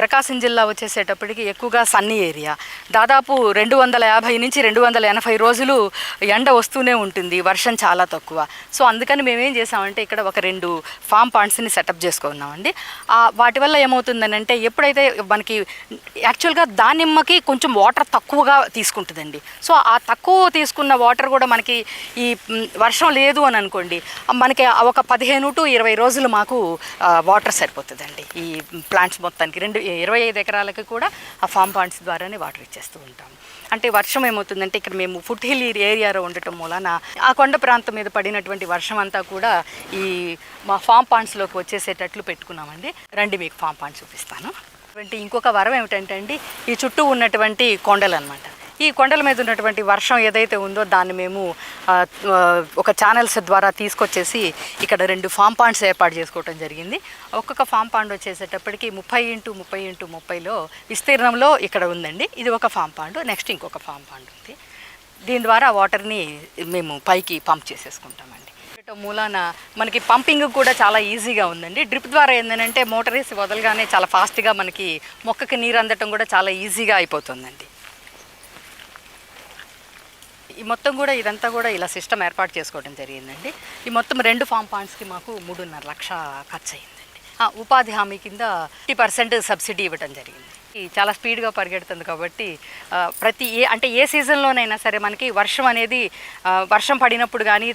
ప్రకాశం జిల్లా వచ్చేసేటప్పటికి ఎక్కువగా సన్నీ ఏరియా. దాదాపు రెండు వందల యాభై నుంచి రెండు వందల ఎనభై రోజులు ఎండ వస్తూనే ఉంటుంది. వర్షం చాలా తక్కువ. సో అందుకని మేమేం చేసామంటే ఇక్కడ ఒక రెండు ఫామ్ పాండ్స్ని సెటప్ చేసుకున్నామండి. వాటి వల్ల ఏమవుతుందని అంటే ఎప్పుడైతే మనకి యాక్చువల్గా దానిమ్మకి కొంచెం వాటర్ తక్కువగా తీసుకుంటుందండి. సో ఆ తక్కువ తీసుకున్న వాటర్ కూడా మనకి ఈ వర్షం లేదు అని అనుకోండి మనకి ఒక పదిహేను టు ఇరవై రోజులు మాకు వాటర్ సరిపోతుందండి. ఈ ప్లాంట్స్ మొత్తానికి. రెండు ఇరవై ఐదు ఎకరాలకి కూడా ఆ ఫామ్ పాండ్స్ ద్వారానే వాటర్ ఇచ్చేస్తూ ఉంటాము అంటే వర్షం ఏమవుతుందంటే ఇక్కడ మేము ఫుట్ హిల్ ఏరియాలో ఉండటం మూలన ఆ కొండ ప్రాంతం మీద పడినటువంటి వర్షం అంతా కూడా ఈ మా ఫామ్ పాండ్స్లోకి వచ్చేసేటట్లు పెట్టుకున్నామండి. రండి మీకు ఫామ్ పాండ్స్ చూపిస్తాను. అటువంటి ఇంకొక వరం ఏమిటంటే అండి ఈ చుట్టూ ఉన్నటువంటి కొండలు అనమాట ఈ కొండల మీద ఉన్నటువంటి వర్షం ఏదైతే ఉందో దాన్ని మేము ఒక ఛానల్స్ ద్వారా తీసుకొచ్చేసి ఇక్కడ రెండు ఫామ్ పాండ్స్ ఏర్పాటు చేసుకోవడం జరిగింది. ఒక్కొక్క ఫామ్ పాండ్ వచ్చేసేటప్పటికి ముప్పై ఇంటూ ముప్పై ఇంటూ ముప్పైలో విస్తీర్ణంలో ఇక్కడ ఉందండి. ఇది ఒక ఫామ్ పాండ్ నెక్స్ట్ ఇంకొక ఫామ్ పాండ్ ఉంది. దీని ద్వారా వాటర్ని మేము పైకి పంప్ చేసేసుకుంటామండి. మూలాన మనకి పంపింగ్ కూడా చాలా ఈజీగా ఉందండి. డ్రిప్ ద్వారా ఏంటంటే మోటార్ వేసి వదలగానే చాలా ఫాస్ట్గా మనకి మొక్కకి నీరు అందటం కూడా చాలా ఈజీగా అయిపోతుందండి. ఈ మొత్తం కూడా ఇదంతా కూడా ఇలా సిస్టమ్ ఏర్పాటు చేసుకోవడం జరిగిందండి. ఈ మొత్తం రెండు ఫామ్ పాయింట్స్కి మాకు మూడున్నర లక్ష ఖర్చు అయిందండి ఉపాధి హామీ కింద ఫిఫ్టీ పర్సెంట్ సబ్సిడీ ఇవ్వడం జరిగింది. చాలా స్పీడ్గా పరిగెడుతుంది కాబట్టి ప్రతి ఏ అంటే ఏ సీజన్లోనైనా సరే మనకి వర్షం అనేది వర్షం పడినప్పుడు కానీ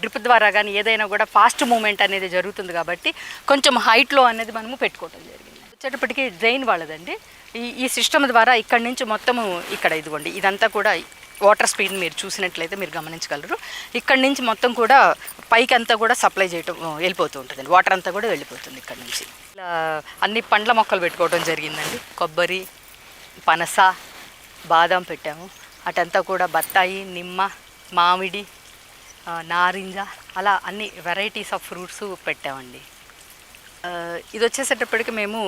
డ్రిప్ ద్వారా కానీ ఏదైనా కూడా ఫాస్ట్ మూమెంట్ అనేది జరుగుతుంది కాబట్టి కొంచెం హైట్లో అనేది మనము పెట్టుకోవడం జరిగింది. వచ్చేటప్పటికి డ్రైన్ వాళ్ళదండి. ఈ ఈ సిస్టమ్ ద్వారా ఇక్కడి నుంచి మొత్తము ఇక్కడ ఇదిగోండి ఇదంతా కూడా వాటర్ స్పీడ్ మీరు చూసినట్లయితే మీరు గమనించగలరు. ఇక్కడ నుంచి మొత్తం కూడా పైకి అంతా కూడా సప్లై చేయటం వెళ్ళిపోతూ ఉంటుందండి. వాటర్ అంతా కూడా వెళ్ళిపోతుంది ఇక్కడ నుంచి. ఇలా అన్ని పండ్ల మొక్కలు పెట్టుకోవడం జరిగిందండి. కొబ్బరి పనస బాదం పెట్టాము. అటంతా కూడా బత్తాయి నిమ్మ మామిడి నారింజ అలా అన్ని వెరైటీస్ ఆఫ్ ఫ్రూట్స్ పెట్టామండి. ఇది వచ్చేసేటప్పటికి మేము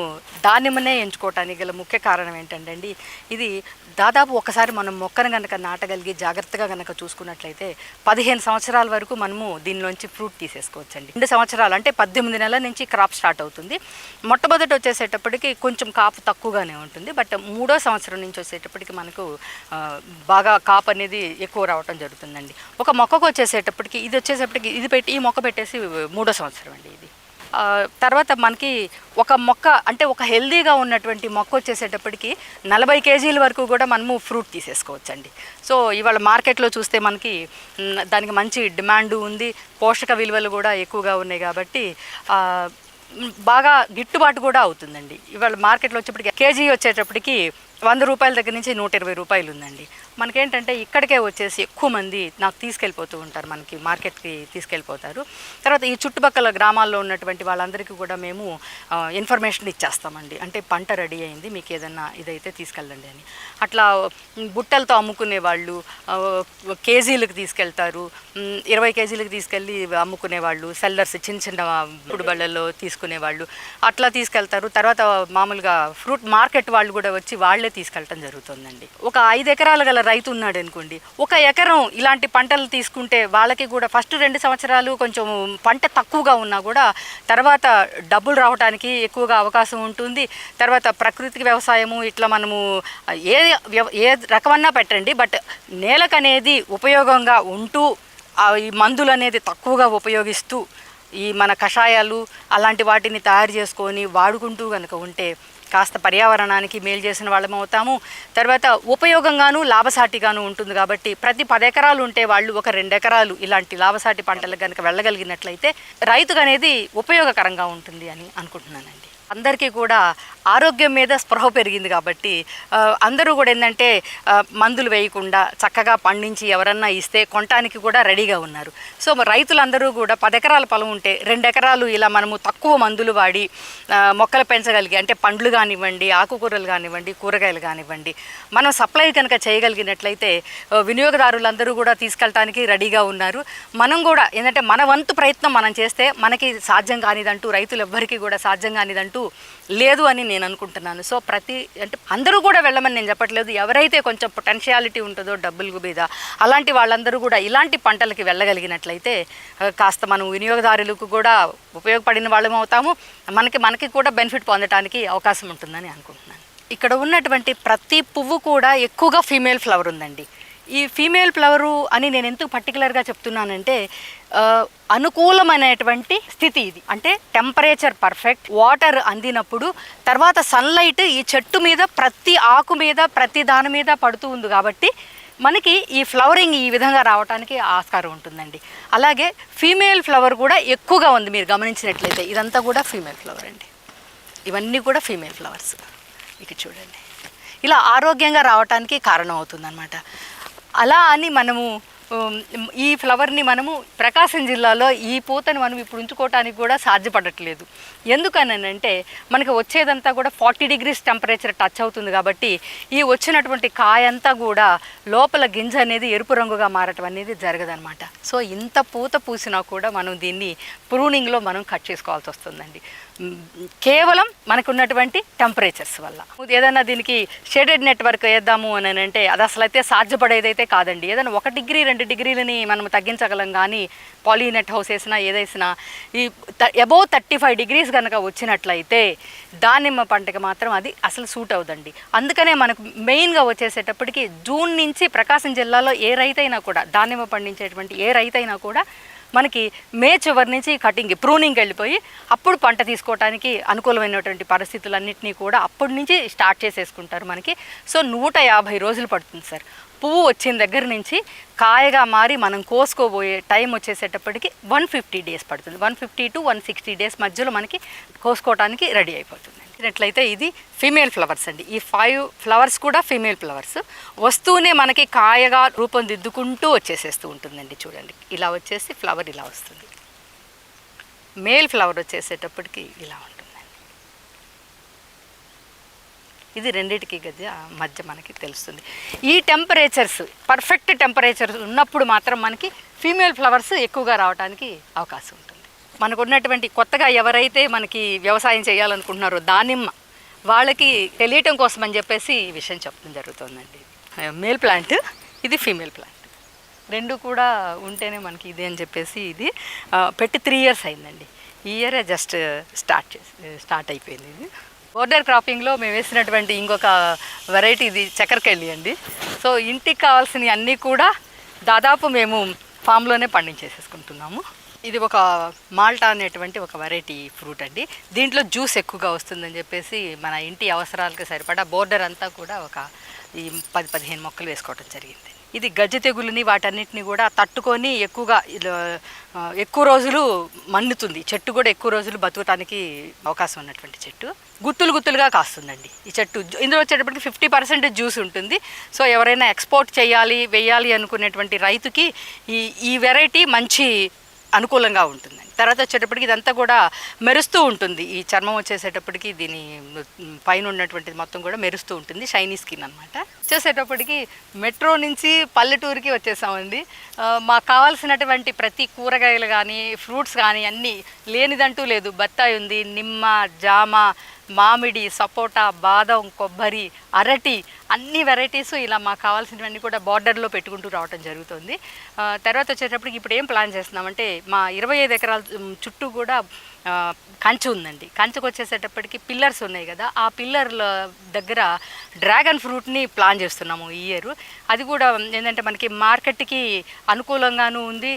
దానిమ్మనే ఎంచుకోవటానికి గల ముఖ్య కారణం ఏంటంటే అండి ఇది దాదాపు ఒకసారి మనం మొక్కను కనుక నాటగలిగి జాగ్రత్తగా కనుక చూసుకున్నట్లయితే పదిహేను సంవత్సరాల వరకు మనము దీనిలోంచి ఫ్రూట్ తీసేసుకోవచ్చండి. రెండు సంవత్సరాలు అంటే పద్దెనిమిది నెలల నుంచి క్రాప్ స్టార్ట్ అవుతుంది. మొట్టమొదటి వచ్చేసేటప్పటికి కొంచెం కాపు తక్కువగానే ఉంటుంది. బట్ మూడో సంవత్సరం నుంచి వచ్చేటప్పటికి మనకు బాగా కాపు అనేది ఎక్కువ రావటం జరుగుతుందండి. ఒక మొక్కకు వచ్చేసేటప్పటికి ఇది వచ్చేసేటప్పటికి ఇది పెట్టి ఈ మొక్క పెట్టేసి మూడో సంవత్సరం అండి ఇది. తర్వాత మనకి ఒక మొక్క అంటే ఒక హెల్దీగా ఉన్నటువంటి మొక్క వచ్చేసేటప్పటికి నలభై కేజీల వరకు కూడా మనము ఫ్రూట్ తీసేసుకోవచ్చండి. సో ఇవాళ మార్కెట్లో చూస్తే మనకి దానికి మంచి డిమాండ్ ఉంది పోషక విలువలు కూడా ఎక్కువగా ఉన్నాయి కాబట్టి బాగా గిట్టుబాటు కూడా అవుతుందండి. ఇవాళ మార్కెట్లో వచ్చేప్పటికి కేజీ వచ్చేటప్పటికి వంద రూపాయల దగ్గర నుంచి నూట ఇరవై రూపాయలు ఉందండి. మనకేంటంటే ఇక్కడికే వచ్చేసి ఎక్కువ మంది నాకు తీసుకెళ్ళిపోతూ ఉంటారు మనకి మార్కెట్కి తీసుకెళ్ళిపోతారు. తర్వాత ఈ చుట్టుపక్కల గ్రామాల్లో ఉన్నటువంటి వాళ్ళందరికీ కూడా మేము ఇన్ఫర్మేషన్ ఇచ్చేస్తామండి. అంటే పంట రెడీ అయింది మీకు ఏదన్నా ఇదైతే తీసుకెళ్ళండి అని. అట్లా బుట్టలతో అమ్ముకునే వాళ్ళు కేజీలకు తీసుకెళ్తారు. ఇరవై కేజీలకు తీసుకెళ్ళి అమ్ముకునే వాళ్ళు సెల్లర్స్ చిన్న చిన్న ఇప్పుడు బళ్ళల్లో తీసుకునే వాళ్ళు అట్లా తీసుకెళ్తారు. తర్వాత మామూలుగా ఫ్రూట్ మార్కెట్ వాళ్ళు కూడా వచ్చి వాళ్ళే తీసుకెళ్ళటం జరుగుతుందండి. ఒక ఐదు ఎకరాలు గల రైతు ఉన్నాడు అనుకోండి ఒక ఎకరం ఇలాంటి పంటలు తీసుకుంటే వాళ్ళకి కూడా ఫస్ట్ రెండు సంవత్సరాలు కొంచెం పంట తక్కువగా ఉన్నా కూడా తర్వాత డబ్బులు రావడానికి ఎక్కువగా అవకాశం ఉంటుంది. తర్వాత ప్రకృతికి వ్యవసాయము ఇట్లా మనము ఏ వ్యవ- ఏ రకమన్నా పెట్టండి బట్ నేలకు అనేది ఉపయోగంగా ఉంటూ ఈ మందులు అనేది తక్కువగా ఉపయోగిస్తూ ఈ మన కషాయాలు అలాంటి వాటిని తయారు చేసుకొని వాడుకుంటూ కనుక ఉంటే కాస్త పర్యావరణానికి మేలు చేసిన వాళ్ళం అవుతాము. తర్వాత ఉపయోగంగాను లాభసాటిగాను ఉంటుంది కాబట్టి ప్రతి పది ఎకరాలు ఉంటే వాళ్ళు ఒక రెండు ఎకరాలు ఇలాంటి లాభసాటి పంటలకు కనుక వెళ్ళగలిగినట్లయితే రైతుకు అనేది ఉపయోగకరంగా ఉంటుంది అని అనుకుంటున్నానండి. అందరికీ కూడా ఆరోగ్యం మీద స్పృహ పెరిగింది కాబట్టి అందరూ కూడా ఏంటంటే మందులు వేయకుండా చక్కగా పండించి ఎవరన్నా ఇస్తే కొనటానికి కూడా రెడీగా ఉన్నారు. సో రైతులందరూ కూడా పదెకరాల పొలం ఉంటే రెండు ఎకరాలు ఇలా మనము తక్కువ మందులు వాడి మొక్కలు పెంచగలిగి అంటే పండ్లు కానివ్వండి ఆకుకూరలు కానివ్వండి కూరగాయలు కానివ్వండి మనం సప్లై కనుక చేయగలిగినట్లయితే వినియోగదారులందరూ కూడా తీసుకెళ్ళటానికి రెడీగా ఉన్నారు. మనం కూడా ఏంటంటే మన వంతు ప్రయత్నం మనం చేస్తే మనకి సాధ్యం కానిదంటూ రైతులు ఎవ్వరికీ కూడా సాధ్యం కానిదంటూ అంటూ లేదు అని నేను అనుకుంటున్నాను. సో ప్రతి అంటే అందరూ కూడా వెళ్ళమని నేను చెప్పట్లేదు. ఎవరైతే కొంచెం పొటెన్షియాలిటీ ఉంటుందో డబ్బుల మీద అలాంటి వాళ్ళందరూ కూడా ఇలాంటి పంటలకి వెళ్ళగలిగినట్లయితే కాస్త మనం వినియోగదారులకు కూడా ఉపయోగపడిన వాళ్ళం అవుతాము. మనకి మనకి కూడా బెనిఫిట్ పొందడానికి అవకాశం ఉంటుందని అనుకుంటున్నాను. ఇక్కడ ఉన్నటువంటి ప్రతి పువ్వు కూడా ఎక్కువగా ఫీమేల్ ఫ్లవర్ ఉందండి. ఈ ఫీమేల్ ఫ్లవరు అని నేను ఎందుకు పర్టికులర్గా చెప్తున్నానంటే అనుకూలమైనటువంటి స్థితి ఇది. అంటే టెంపరేచర్ పర్ఫెక్ట్ వాటర్ అందినప్పుడు తర్వాత సన్లైట్ ఈ చెట్టు మీద ప్రతి ఆకు మీద ప్రతి దాని మీద పడుతూ ఉంది కాబట్టి మనకి ఈ ఫ్లవరింగ్ ఈ విధంగా రావడానికి ఆస్కారం ఉంటుందండి. అలాగే ఫీమేల్ ఫ్లవర్ కూడా ఎక్కువగా ఉంది మీరు గమనించినట్లయితే. ఇదంతా కూడా ఫీమేల్ ఫ్లవర్ అండి. ఇవన్నీ కూడా ఫీమేల్ ఫ్లవర్స్ ఇక చూడండి. ఇలా ఆరోగ్యంగా రావటానికి కారణం అవుతుందన్నమాట. అలా అని మనము ఈ ఫ్లవర్ని మనము ప్రకాశం జిల్లాలో ఈ పూతని మనం ఇప్పుడు ఉంచుకోవటానికి కూడా సాధ్యపడట్లేదు. ఎందుకనంటే మనకి వచ్చేదంతా కూడా ఫార్టీ డిగ్రీస్ టెంపరేచర్ టచ్ అవుతుంది కాబట్టి ఈ వచ్చినటువంటి కాయ అంతా కూడా లోపల గింజ అనేది ఎరుపు రంగుగా మారటం అనేది జరగదనమాట సో ఇంత పూత పూసినా కూడా మనం దీన్ని ప్రూనింగ్లో మనం కట్ చేసుకోవాల్సి వస్తుందండి. కేవలం మనకు ఉన్నటువంటి టెంపరేచర్స్ వల్ల. ఏదైనా దీనికి షేడెడ్ నెట్వర్క్ వేద్దాము అని అంటే అది అసలు అయితే సాధ్యపడేదైతే కాదండి. ఏదైనా ఒక డిగ్రీ రెండు డిగ్రీలని మనం తగ్గించగలం కానీ పాలీనెట్ హౌస్ వేసినా ఏదేసినా ఈ అబోవ్ థర్టీ ఫైవ్ డిగ్రీస్ కనుక వచ్చినట్లయితే దానిమ్మ పంటకి మాత్రం అది అసలు సూట్ అవుదండి అందుకనే మనకు మెయిన్గా వచ్చేసేటప్పటికి జూన్ నుంచి ప్రకాశం జిల్లాలో ఏ రైతైనా కూడా దానిమ్మ పండించేటువంటి ఏ రైతైనా కూడా మనకి మే చివరి నుంచి కటింగ్ ప్రూనింగ్ వెళ్ళిపోయి అప్పుడు పంట తీసుకోవడానికి అనుకూలమైనటువంటి పరిస్థితులన్నింటినీ కూడా అప్పటి నుంచి స్టార్ట్ చేసేసుకుంటారు మనకి. సో నూట యాభై రోజులు పడుతుంది సార్. పువ్వు వచ్చిన దగ్గర నుంచి కాయగా మారి మనం కోసుకోబోయే టైం వచ్చేసేటప్పటికి వన్ ఫిఫ్టీ డేస్ పడుతుంది. One fifty to one sixty days మధ్యలో మనకి కోసుకోవడానికి రెడీ అయిపోతుంది. చూసినట్లయితే ఇది ఫీమేల్ ఫ్లవర్స్ అండి. ఈ ఫైవ్ ఫ్లవర్స్ కూడా ఫీమేల్ ఫ్లవర్స్. వస్తూనే మనకి కాయగా రూపొందిద్దుకుంటూ వచ్చేసేస్తూ ఉంటుందండి చూడండి. ఇలా వచ్చేసి ఫ్లవర్ ఇలా వస్తుంది. మేల్ ఫ్లవర్ వచ్చేసేటప్పటికి ఇలా ఉంటుంది ఇది రెండింటికి గది మధ్య మనకి తెలుస్తుంది. ఈ టెంపరేచర్స్ పర్ఫెక్ట్ టెంపరేచర్స్ ఉన్నప్పుడు మాత్రం మనకి ఫీమేల్ ఫ్లవర్స్ ఎక్కువగా రావడానికి అవకాశం ఉంటుంది. మనకు ఉన్నటువంటి కొత్తగా ఎవరైతే మనకి వ్యవసాయం చేయాలనుకుంటున్నారో దానిమ్మ వాళ్ళకి తెలియటం కోసం అని చెప్పేసి ఈ విషయం చెప్పడం జరుగుతుందండి. మేల్ ప్లాంట్ ఇది ఫీమేల్ ప్లాంట్. రెండు కూడా ఉంటేనే మనకి ఇది అని చెప్పేసి ఇది పెట్టి త్రీ ఇయర్స్ అయిందండి. ఈ ఇయరే జస్ట్ స్టార్ట్ చేసి స్టార్ట్ అయిపోయింది ఇది. బోర్డర్ క్రాపింగ్లో మేము వేసినటువంటి ఇంకొక వెరైటీ ఇది చక్కెరకెళ్ళి అండి. సో ఇంటికి కావాల్సిన అన్నీ కూడా దాదాపు మేము ఫామ్లోనే పండించేసేసుకుంటున్నాము. ఇది ఒక మాల్టా అనేటువంటి ఒక వెరైటీ ఫ్రూట్ అండి. దీంట్లో జ్యూస్ ఎక్కువగా వస్తుందని చెప్పేసి మన ఇంటి అవసరాలకు సరిపడా బోర్డర్ అంతా కూడా ఒక ఈ పది పదిహేను మొక్కలు వేసుకోవడం జరిగింది. ఇది గజ్జి తెగులని వాటన్నిటిని కూడా తట్టుకొని ఎక్కువగా ఇలా, ఎక్కువ రోజులు మన్నుతుంది చెట్టు కూడా ఎక్కువ రోజులు బతకటానికి అవకాశం ఉన్నటువంటి చెట్టు. గుత్తులు గుత్తులుగా కాస్తుందండి ఈ చెట్టు. ఇందులో వచ్చేటప్పటికి ఫిఫ్టీ పర్సెంట్ జ్యూస్ ఉంటుంది. సో ఎవరైనా ఎక్స్పోర్ట్ చేయాలి వేయాలి అనుకునేటువంటి రైతుకి ఈ ఈ వెరైటీ మంచి అనుకూలంగా ఉంటుంది తర్వాత వచ్చేటప్పటికి ఇదంతా కూడా మెరుస్తూ ఉంటుంది. ఈ చర్మం వచ్చేసేటప్పటికి దీని పైన ఉన్నటువంటిది మొత్తం కూడా మెరుస్తూ ఉంటుంది. షైనీ స్కిన్ అనమాట వచ్చేసేటప్పటికి మెట్రో నుంచి పల్లెటూరుకి వచ్చేసామండి. మాకు కావాల్సినటువంటి ప్రతి కూరగాయలు కానీ ఫ్రూట్స్ కానీ అన్నీ లేనిదంటూ లేదు. బత్తాయి ఉంది నిమ్మ జామ మామిడి సపోటా బాదం కొబ్బరి అరటి అన్ని వెరైటీస్ ఇలా మాకు కావాల్సినవన్నీ కూడా బార్డర్లో పెట్టుకుంటూ రావటం జరుగుతుంది. తర్వాత వచ్చేటప్పటికి ఇప్పుడు ఏం ప్లాన్ చేస్తున్నామంటే మా ఇరవై ఐదు ఎకరాల చుట్టూ కూడా కంచె ఉందండి. కంచెకు వచ్చేసేటప్పటికి పిల్లర్స్ ఉన్నాయి కదా ఆ పిల్లర్ల దగ్గర డ్రాగన్ ఫ్రూట్ని ప్లాన్ చేస్తున్నాము ఈ ఇయర్ అది కూడా ఏంటంటే మనకి మార్కెట్కి అనుకూలంగాను ఉంది.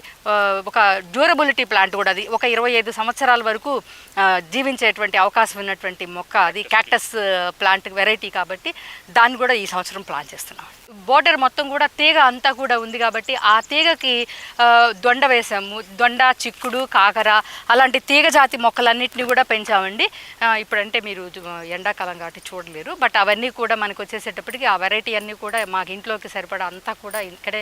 ఒక డ్యూరబిలిటీ ప్లాంట్ కూడా అది. ఒక ఇరవై ఐదు సంవత్సరాల వరకు జీవించేటువంటి అవకాశం ఉన్నటువంటి మొక్క అది. క్యాక్టస్ ప్లాంట్ వెరైటీ కాబట్టి దాన్ని కూడా ఈ సంవత్సరం ప్లాన్ చేస్తున్నాం. బోర్డర్ మొత్తం కూడా తీగ అంతా కూడా ఉంది కాబట్టి ఆ తీగకి దొండ వేసాము. దొండ చిక్కుడు కాకర అలాంటి తీగ జాతి మొక్కలన్నింటినీ కూడా పెంచామండి. ఇప్పుడంటే మీరు ఎండాకాలం కాబట్టి చూడలేరు. బట్ అవన్నీ కూడా మనకు వచ్చేసేటప్పటికి ఆ వెరైటీ అన్నీ కూడా మాకు ఇంట్లోకి సరిపడా అంతా కూడా ఇక్కడే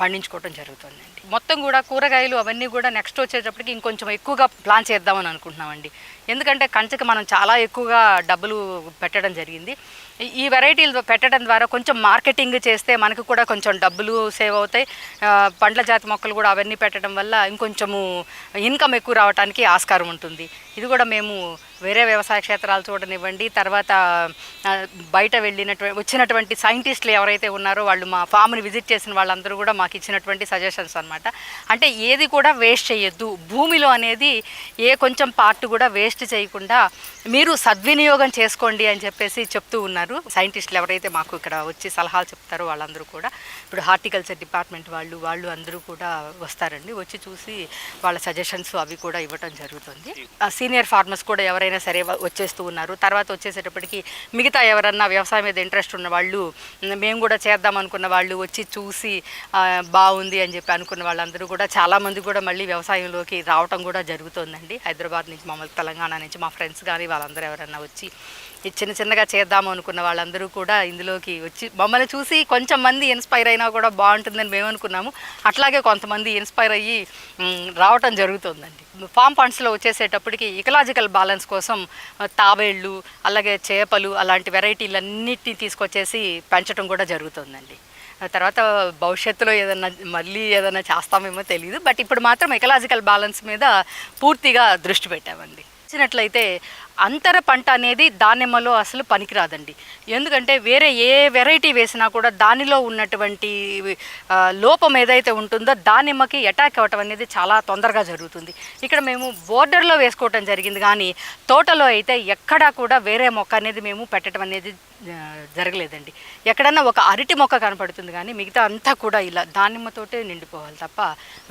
పండించుకోవడం జరుగుతుందండి. మొత్తం కూడా కూరగాయలు అవన్నీ కూడా నెక్స్ట్ వచ్చేటప్పటికి ఇంకొంచెం ఎక్కువగా ప్లాన్ చేద్దామని అనుకుంటున్నామండి. ఎందుకంటే కంచెకి మనం చాలా ఎక్కువగా డబ్బులు పెట్టడం జరిగింది. ఈ- వెరైటీలు పెట్టడం ద్వారా కొంచెం మార్కెటింగ్ చేస్తే మనకు కూడా కొంచెం డబ్బులు సేవ్ అవుతాయి. పండ్ల జాతి మొక్కలు కూడా అవన్నీ పెట్టడం వల్ల ఇంకొంచెము ఇన్కమ్ ఎక్కువ రావడానికి ఆస్కారం ఉంటుంది. ఇది కూడా మేము వేరే వ్యవసాయ క్షేత్రాలు చూడనివ్వండి. తర్వాత బయట వెళ్ళినటువంటి వచ్చినటువంటి సైంటిస్టులు ఎవరైతే ఉన్నారో వాళ్ళు మా ఫామ్ని విజిట్ చేసిన వాళ్ళందరూ కూడా మాకు ఇచ్చినటువంటి సజెషన్స్ అనమాట అంటే ఏది కూడా వేస్ట్ చేయొద్దు భూమిలో అనేది ఏ కొంచెం పార్ట్ కూడా వేస్ట్ చేయకుండా మీరు సద్వినియోగం చేసుకోండి అని చెప్పేసి చెప్తూ ఉన్నారు. సైంటిస్టులు ఎవరైతే మాకు ఇక్కడ వచ్చి సలహాలు చెప్తారో వాళ్ళందరూ కూడా. ఇప్పుడు హార్టికల్చర్ డిపార్ట్మెంట్ వాళ్ళు వాళ్ళు అందరూ కూడా వస్తారండి. వచ్చి చూసి వాళ్ళ సజెషన్స్ అవి కూడా ఇవ్వటం జరుగుతుంది. సీనియర్ ఫార్మర్స్ కూడా ఎవరైనా సరే వచ్చేస్తూ ఉన్నారు. తర్వాత వచ్చేసేటప్పటికి మిగతా ఎవరన్నా వ్యవసాయం మీద ఇంట్రెస్ట్ ఉన్న వాళ్ళు మేము కూడా చేద్దాం అనుకున్న వాళ్ళు వచ్చి చూసి బాగుంది అని చెప్పి అనుకున్న వాళ్ళందరూ కూడా చాలామంది కూడా మళ్ళీ వ్యవసాయంలోకి రావటం కూడా జరుగుతుందండి. హైదరాబాద్ నుంచి మమ్మల్ని తెలంగాణ నుంచి మా ఫ్రెండ్స్ కానీ వాళ్ళందరూ ఎవరన్నా వచ్చి ఈ చిన్న చిన్నగా చేద్దాము అనుకున్న వాళ్ళందరూ కూడా ఇందులోకి వచ్చి మమ్మల్ని చూసి కొంచెం మంది ఇన్స్పైర్ అయినా కూడా బాగుంటుందని మేము అనుకున్నాము. అట్లాగే కొంతమంది ఇన్స్పైర్ అయ్యి రావటం జరుగుతుందండి. ఫామ్ ఫండ్స్లో వచ్చేసేటప్పటికి ఇకలాజికల్ బ్యాలెన్స్ కోసం తాబేళ్ళు అలాగే చేపలు అలాంటి వెరైటీలన్నిటిని తీసుకొచ్చేసి పెంచడం కూడా జరుగుతుందండి. తర్వాత భవిష్యత్తులో ఏదన్నా మళ్ళీ ఏదైనా చేస్తామేమో తెలియదు బట్ ఇప్పుడు మాత్రం ఎకలాజికల్ బ్యాలెన్స్ మీద పూర్తిగా దృష్టి పెట్టామండి. వచ్చినట్లయితే అంతర పంట అనేది దానిమ్మలో అసలు పనికిరాదండి. ఎందుకంటే వేరే ఏ వెరైటీ వేసినా కూడా దానిలో ఉన్నటువంటి లోపం ఏదైతే ఉంటుందో దానిమ్మకి అటాక్ అవ్వటం అనేది చాలా తొందరగా జరుగుతుంది. ఇక్కడ మేము బోర్డర్లో వేసుకోవటం జరిగింది కానీ తోటలో అయితే ఎక్కడా కూడా వేరే మొక్క అనేది మేము పెట్టడం అనేది జరగలేదండి. ఎక్కడన్నా ఒక అరటి మొక్క కనపడుతుంది కానీ మిగతా అంతా కూడా ఇలా దానిమ్మతోటే నిండిపోవాలి తప్ప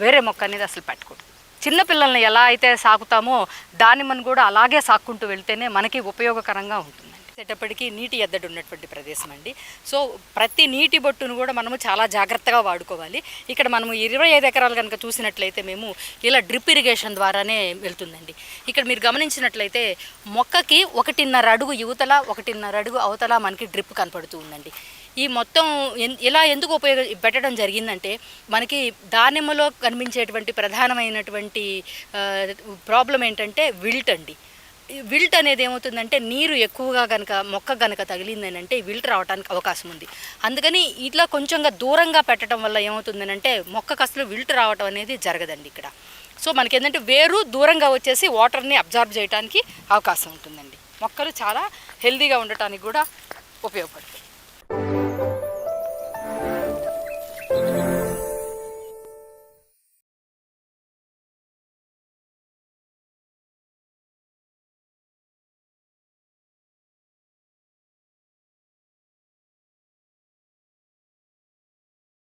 వేరే మొక్క అనేది అసలు పెట్టకూడదు. చిన్నపిల్లల్ని ఎలా అయితే సాకుతామో దానిమ్మను కూడా అలాగే సాక్కుంటూ వెళ్తేనే మనకి ఉపయోగకరంగా ఉంటుందండి వచ్చేటప్పటికి నీటి ఎద్దడి ఉన్నటువంటి ప్రదేశం అండి. సో ప్రతి నీటి బొట్టును కూడా మనము చాలా జాగ్రత్తగా వాడుకోవాలి. ఇక్కడ మనము ఇరవై ఐదు ఎకరాలు కనుక చూసినట్లయితే మేము ఇలా డ్రిప్ ఇరిగేషన్ ద్వారానే వెళ్తుందండి. ఇక్కడ మీరు గమనించినట్లయితే మొక్కకి ఒకటిన్నర అడుగు యువతల ఒకటిన్నర అడుగు అవతల మనకి డ్రిప్ కనపడుతూ ఉందండి. ఈ మొత్తం ఎన్- ఇలా ఎందుకు ఉపయోగ పెట్టడం జరిగిందంటే మనకి దానిమ్మలో కనిపించేటువంటి ప్రధానమైనటువంటి ప్రాబ్లం ఏంటంటే విల్ట్ అండి. విల్ట్ అనేది ఏమవుతుందంటే నీరు ఎక్కువగా కనుక మొక్క కనుక తగిలిందని అంటే విల్ట్ రావడానికి అవకాశం ఉంది. అందుకని ఇట్లా కొంచెంగా దూరంగా పెట్టడం వల్ల ఏమవుతుందనంటే మొక్కకు అసలు విల్ట్ రావడం అనేది జరగదండి ఇక్కడ. సో మనకి ఏంటంటే వేరు దూరంగా వచ్చేసి వాటర్ని అబ్జార్బ్ చేయడానికి అవకాశం ఉంటుందండి. మొక్కలు చాలా హెల్దీగా ఉండటానికి కూడా ఉపయోగపడుతుంది.